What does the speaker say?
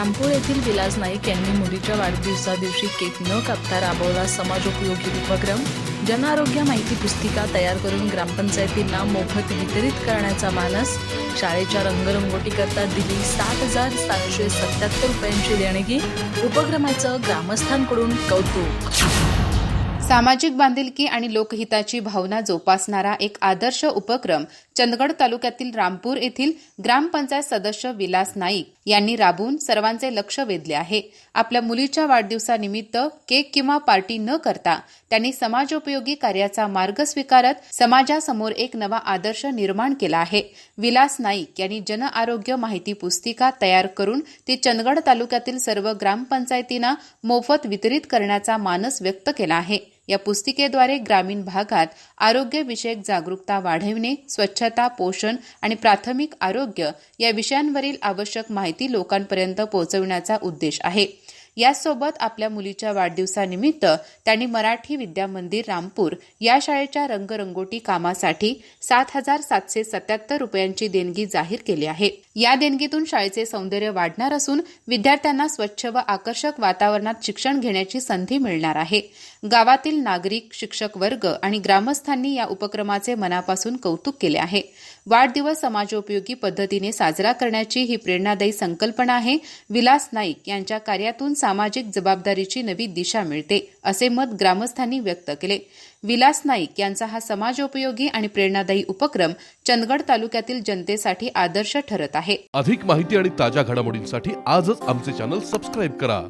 रामपूर येथील विलास नाईक यांनी मुलीच्या वाढदिवसा दिवशी केक न कापता राबवला समाजोपयोगी उपक्रम जनआरोग्य माहिती पुस्तिका तयार करून ग्रामपंचायतींना मोफत वितरित करण्याचा मानस शाळेच्या रंगरंगोटीकरता दिली सात हजार सातशे सत्याहत्तर रुपयांची देणगी उपक्रमाचं ग्रामस्थांकडून कौतुक. सामाजिक बांधिलकी आणि लोकहिताची भावना जोपासणारा एक आदर्श उपक्रम चंदगड तालुक्यातील रामपूर येथील ग्रामपंचायत सदस्य विलास नाईक यांनी राबवून सर्वांचे लक्ष वेधले आहे. आपल्या मुलीच्या वाढदिवसानिमित्त केक किंवा पार्टी न करता त्यांनी समाजोपयोगी कार्याचा मार्ग स्वीकारत समाजासमोर एक नवा आदर्श निर्माण केला आहे. विलास नाईक यांनी जन आरोग्य माहिती पुस्तिका तयार करून ती चंदगड तालुक्यातील सर्व ग्रामपंचायतींना मोफत वितरित करण्याचा मानस व्यक्त केला आहे. या पुस्तिकेद्वारे ग्रामीण भागात आरोग्यविषयक जागरूकता वाढविणे स्वच्छता पोषण आणि प्राथमिक आरोग्य या विषयांवरील आवश्यक माहिती लोकांपर्यंत पोहोचविण्याचा उद्देश आहे. याचसोबत आपल्या मुलीच्या वाढदिवसानिमित्त त्यांनी मराठी विद्या मंदिर रामपूर या शाळेच्या रंगरंगोटी कामासाठी सात हजार सातशे सत्याहत्तर रुपयांची देणगी जाहीर केली आहे. या देणगीतून शाळेचे सौंदर्य वाढणार असून विद्यार्थ्यांना स्वच्छ व आकर्षक वातावरणात शिक्षण घेण्याची संधी मिळणार आहे. गावातील नागरिक शिक्षक वर्ग आणि ग्रामस्थांनी या उपक्रमाचे मनापासून कौतुक केले आहे. वाढदिवस समाजोपयोगी पद्धतीने साजरा करण्याची ही प्रेरणादायी संकल्पना आहे. विलास नाईक यांच्या कार्यातून सामाजिक जबाबदारीची नवी दिशा मिळते असे मत ग्रामस्थांनी व्यक्त केले. विलास नाईक यांचा हा समाजोपयोगी आणि प्रेरणादायी उपक्रम चंदगड तालुक्यातील जनतेसाठी आदर्श ठरत आहे. अधिक माहिती आणि ताज्या घडामोडींसाठी आजच आमचे चॅनल सबस्क्राईब करा.